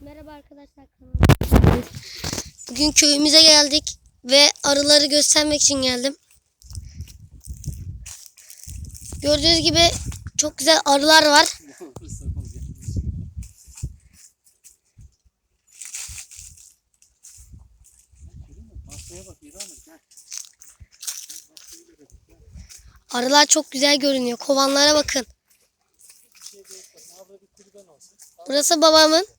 Merhaba arkadaşlar. Bugün köyümüze geldik ve arıları göstermek için geldim. Gördüğünüz gibi çok güzel arılar var. Arılar çok güzel görünüyor. Kovanlara bakın. Burası babamın.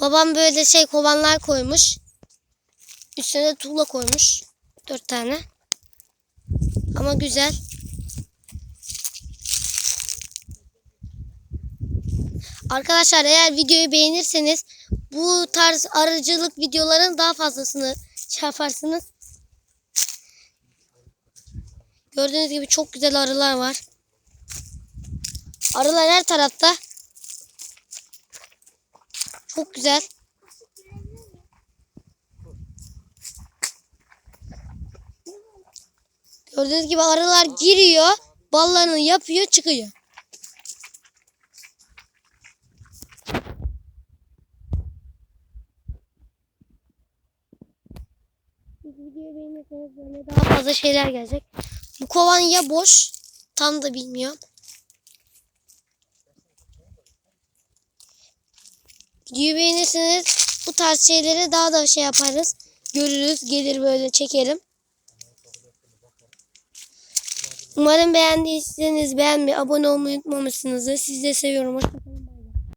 Babam böyle şey kovanlar koymuş. Üstüne de tuğla koymuş. Dört tane. Ama güzel. Arkadaşlar eğer videoyu beğenirseniz bu tarz arıcılık videoların daha fazlasını şey yaparsınız. Gördüğünüz gibi çok güzel arılar var. Arılar her tarafta. Çok güzel. Gördüğünüz gibi arılar giriyor, ballarını yapıyor, çıkıyor. Daha fazla şeyler gelecek. Bu kovan ya boş, tam da bilmiyorum. Videoyu beğenirseniz bu tarz şeyleri daha da şey yaparız. Görürüz, gelir böyle çekerim. Umarım beğendiyseniz beğenmeyi, abone olmayı unutmamışsınızdır. Sizi de seviyorum. Hoşçakalın.